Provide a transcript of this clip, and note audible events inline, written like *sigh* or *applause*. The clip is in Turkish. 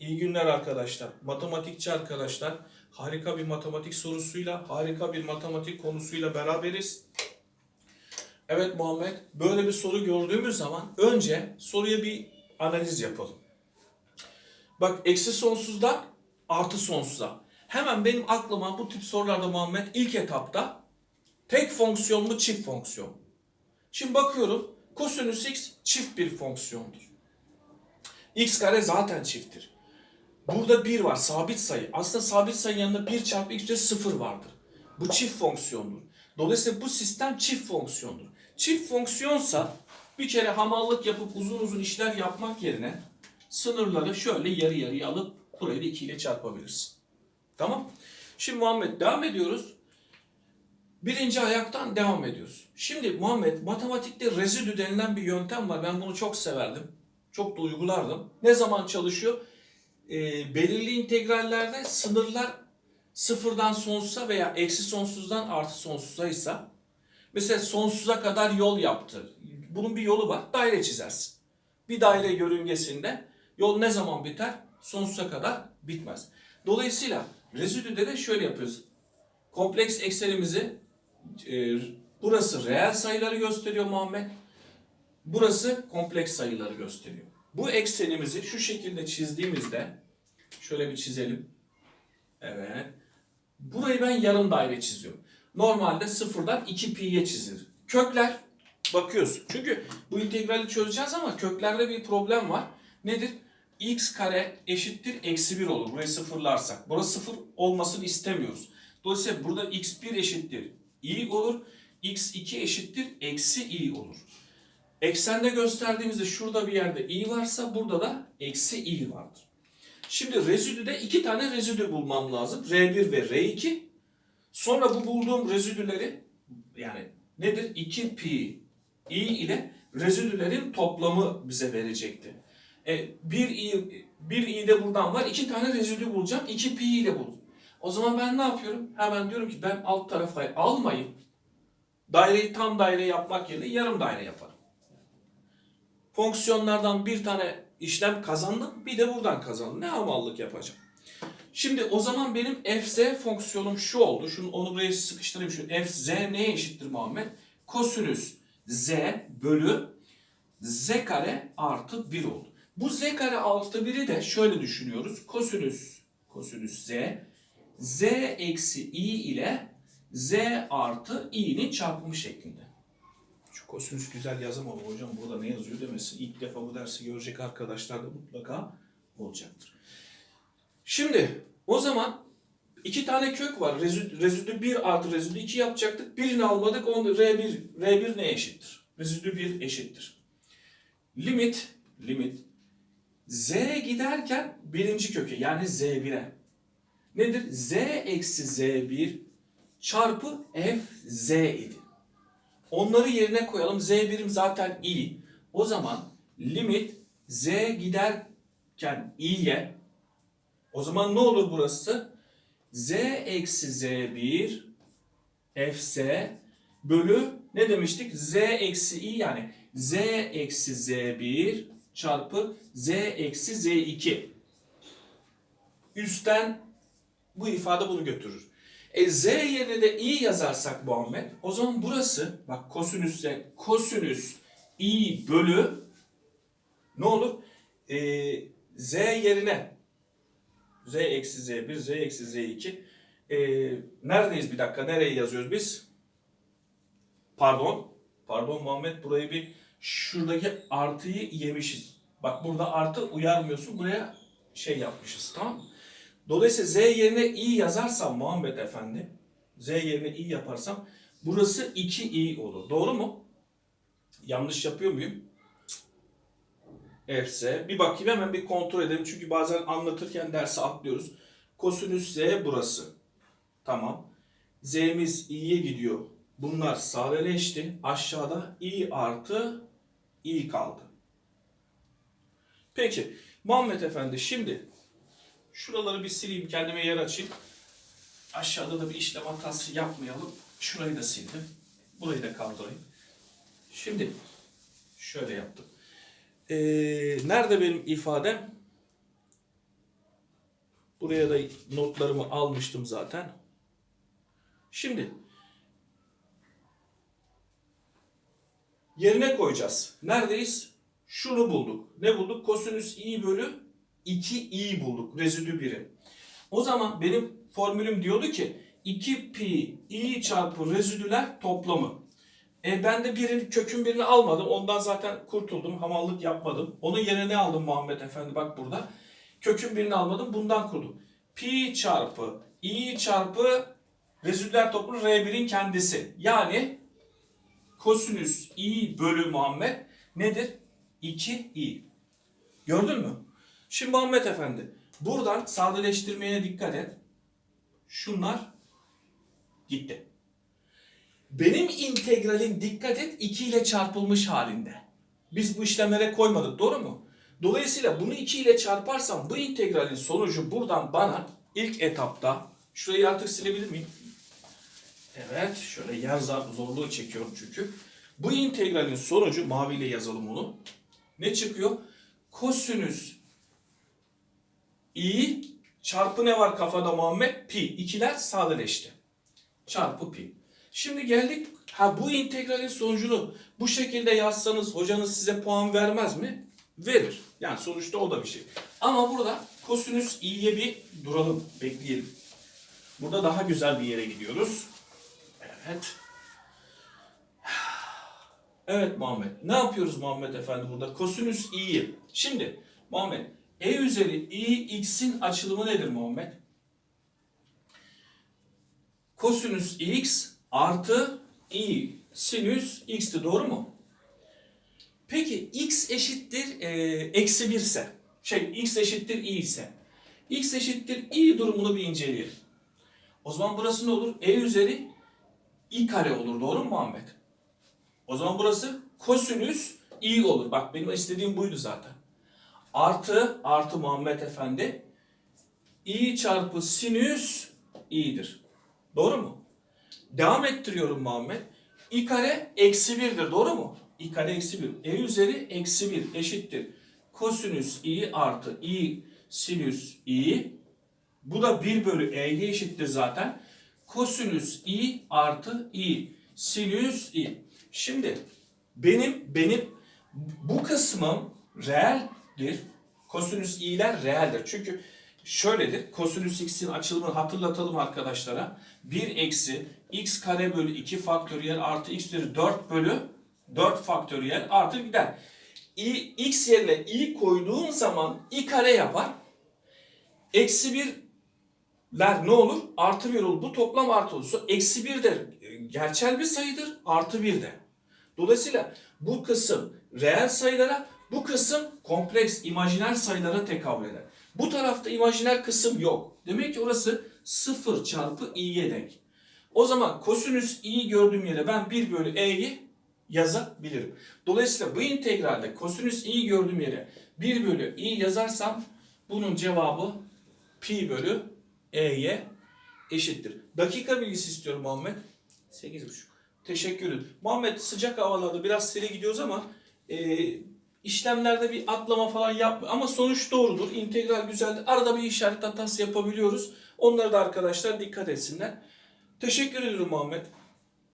İyi günler arkadaşlar. Matematikçi arkadaşlar. Harika bir matematik sorusuyla, harika bir matematik konusuyla beraberiz. Evet Muhammed, böyle bir soru gördüğümüz zaman önce soruya bir analiz yapalım. Bak eksi sonsuzdan artı sonsuza. Hemen benim aklıma bu tip sorularda Muhammed ilk etapta tek fonksiyon mu çift fonksiyon? Şimdi bakıyorum kosinüs x çift bir fonksiyondur. x kare zaten çifttir. Burada 1 var sabit sayı. Aslında sabit sayı yanında 1 çarpı x üzeri 0 vardır. Bu çift fonksiyondur. Dolayısıyla bu sistem çift fonksiyondur. Çift fonksiyonsa bir kere hamallık yapıp uzun uzun işler yapmak yerine sınırları şöyle yarı yarıya alıp burayı da 2 ile çarpabilirsin. Tamam. Şimdi Muhammed devam ediyoruz. Birinci ayaktan devam ediyoruz. Şimdi Muhammed matematikte rezidü denilen bir yöntem var. Ben bunu çok severdim. Çok da uygulardım. Ne zaman çalışıyor? Ee, belirli integrallerde sınırlar sıfırdan sonsuza veya eksi sonsuzdan artı sonsuza ise mesela sonsuza kadar yol yaptı. Bunun bir yolu var. Daire çizersin. Bir daire yörüngesinde yol ne zaman biter? Sonsuza kadar bitmez. Dolayısıyla rezidüde de şöyle yapıyoruz. Kompleks eksenimizi e, burası reel sayıları gösteriyor Muhammed. Burası kompleks sayıları gösteriyor. Bu eksenimizi şu şekilde çizdiğimizde şöyle bir çizelim. Evet. Burayı ben yarım daire çiziyorum. Normalde sıfırdan 2 pi'ye çizilir. Kökler bakıyorsun. Çünkü bu integrali çözeceğiz ama köklerde bir problem var. Nedir? x kare eşittir eksi 1 olur. Burayı sıfırlarsak. Burası sıfır olmasını istemiyoruz. Dolayısıyla burada x1 eşittir i olur. x2 eşittir eksi i olur. Eksende gösterdiğimizde şurada bir yerde i varsa burada da eksi i vardır. Şimdi rezidüde iki tane rezidü bulmam lazım. R1 ve R2. Sonra bu bulduğum rezidüleri yani nedir? 2 pi i ile rezidülerin toplamı bize verecekti. E, bir i, bir i de buradan var. iki tane rezidü bulacağım. 2 pi ile bul. O zaman ben ne yapıyorum? Hemen diyorum ki ben alt tarafa almayıp daireyi tam daire yapmak yerine yarım daire yaparım. Fonksiyonlardan bir tane işlem kazandım. Bir de buradan kazandım. Ne hamallık yapacağım. Şimdi o zaman benim fz fonksiyonum şu oldu. Şunu onu buraya sıkıştırayım. Şu fz neye eşittir Muhammed? Kosinüs z bölü z kare artı 1 oldu. Bu z kare artı 1'i de şöyle düşünüyoruz. Kosinüs kosinüs z z eksi i ile z artı i'nin çarpımı şeklinde. Şu kosinüs güzel yazamadım hocam burada ne yazıyor demesin. İlk defa bu dersi görecek arkadaşlar da mutlaka olacaktır. Şimdi o zaman iki tane kök var. Rezidü, rezidü 1 artı rezidü 2 yapacaktık. Birini almadık. Onu R1, R1 neye eşittir? Rezidü 1 eşittir. Limit, limit z giderken birinci köke yani z1'e. Nedir? z eksi z1 çarpı f z idi. Onları yerine koyalım. Z birim zaten i. O zaman limit z giderken i'ye o zaman ne olur burası? z eksi z1 fz bölü ne demiştik? z eksi i yani z eksi z1 çarpı z eksi z2. Üstten bu ifade bunu götürür. E z yerine de i yazarsak Muhammed o zaman burası bak kosinüsse kosinüs i bölü ne olur? E, z yerine z eksi z1 z eksi z2 e, neredeyiz bir dakika nereye yazıyoruz biz? Pardon. Pardon Muhammed burayı bir şuradaki artıyı yemişiz. Bak burada artı uyarmıyorsun buraya şey yapmışız tamam mı? Dolayısıyla z yerine i yazarsam Muhammed Efendi, z yerine i yaparsam burası 2i olur. Doğru mu? Yanlış yapıyor muyum? Fz. Bir bakayım hemen bir kontrol edelim. Çünkü bazen anlatırken dersi atlıyoruz. Kosinüs z burası. Tamam. Z'miz i'ye gidiyor. Bunlar sadeleşti. Aşağıda i artı i kaldı. Peki. Muhammed Efendi şimdi Şuraları bir sileyim, kendime yer açayım. Aşağıda da bir işlem hatası yapmayalım. Şurayı da sildim. Burayı da kaldırayım. Şimdi şöyle yaptım. Ee, nerede benim ifadem? Buraya da notlarımı almıştım zaten. Şimdi yerine koyacağız. Neredeyiz? Şunu bulduk. Ne bulduk? Kosinüs i bölü 2i bulduk. Rezidü 1'i. O zaman benim formülüm diyordu ki 2 pi i çarpı rezidüler toplamı. E ben de birini, kökün birini almadım. Ondan zaten kurtuldum. Hamallık yapmadım. Onun yerine ne aldım Muhammed Efendi? Bak burada. Kökün birini almadım. Bundan kurdum. Pi çarpı i çarpı rezidüler toplamı R1'in kendisi. Yani kosinüs i bölü Muhammed nedir? 2i. Gördün mü? Şimdi Muhammed Efendi buradan sadeleştirmeye dikkat et. Şunlar gitti. Benim integralim dikkat et 2 ile çarpılmış halinde. Biz bu işlemlere koymadık doğru mu? Dolayısıyla bunu 2 ile çarparsam bu integralin sonucu buradan bana ilk etapta şurayı artık silebilir miyim? Evet şöyle yer zorluğu çekiyorum çünkü. Bu integralin sonucu maviyle yazalım onu. Ne çıkıyor? Kosinüs i çarpı ne var kafada Muhammed? Pi. İkiler sadeleşti. Çarpı pi. Şimdi geldik. Ha bu integralin sonucunu bu şekilde yazsanız hocanız size puan vermez mi? Verir. Yani sonuçta o da bir şey. Ama burada kosinüs i'ye bir duralım, bekleyelim. Burada daha güzel bir yere gidiyoruz. Evet. *sighs* Evet Muhammed. Ne yapıyoruz Muhammed Efendi burada? Kosinüs i'yi. Şimdi Muhammed e üzeri i x'in açılımı nedir Muhammed? Kosinüs x artı i sinüs x'ti doğru mu? Peki x eşittir e, eksi 1 ise şey x eşittir i ise x eşittir i durumunu bir inceleyelim. O zaman burası ne olur? E üzeri i kare olur doğru mu Muhammed? O zaman burası kosinüs i olur. Bak benim istediğim buydu zaten. Artı artı Muhammed Efendi i çarpı sinüs i'dir. Doğru mu? Devam ettiriyorum Muhammed. i kare eksi birdir. Doğru mu? i kare eksi bir. E üzeri eksi bir eşittir. Kosinüs i artı i sinüs i. Bu da 1 bölü e'ye eşittir zaten. Kosinüs i artı i sinüs i. Şimdi benim benim bu kısmım reeldir. Kosinüs i'ler reeldir. Çünkü şöyledir. Kosinüs x'in açılımını hatırlatalım arkadaşlara. 1 eksi x kare bölü 2 faktöriyel artı x üzeri 4 bölü 4 faktöriyel artı gider. I, x yerine i koyduğun zaman i kare yapar. Eksi 1'ler ne olur? Artı 1 olur. Bu toplam artı olursa eksi 1 de gerçel bir sayıdır. Artı 1 de. Dolayısıyla bu kısım reel sayılara, bu kısım kompleks imajiner sayılara tekabül eder. Bu tarafta imajiner kısım yok. Demek ki orası 0 çarpı i'ye denk. O zaman kosinüs i gördüğüm yere ben 1 bölü e'yi yazabilirim. Dolayısıyla bu integralde kosinüs i gördüğüm yere 1 bölü i yazarsam bunun cevabı pi bölü e'ye eşittir. Dakika bilgisi istiyorum Muhammed. 8,5. Teşekkür ederim. Muhammed sıcak havalarda biraz seri gidiyoruz ama e, işlemlerde bir atlama falan yapma. Ama sonuç doğrudur. İntegral güzeldir. Arada bir işaret hatası yapabiliyoruz. Onları da arkadaşlar dikkat etsinler. Teşekkür ediyorum Muhammed.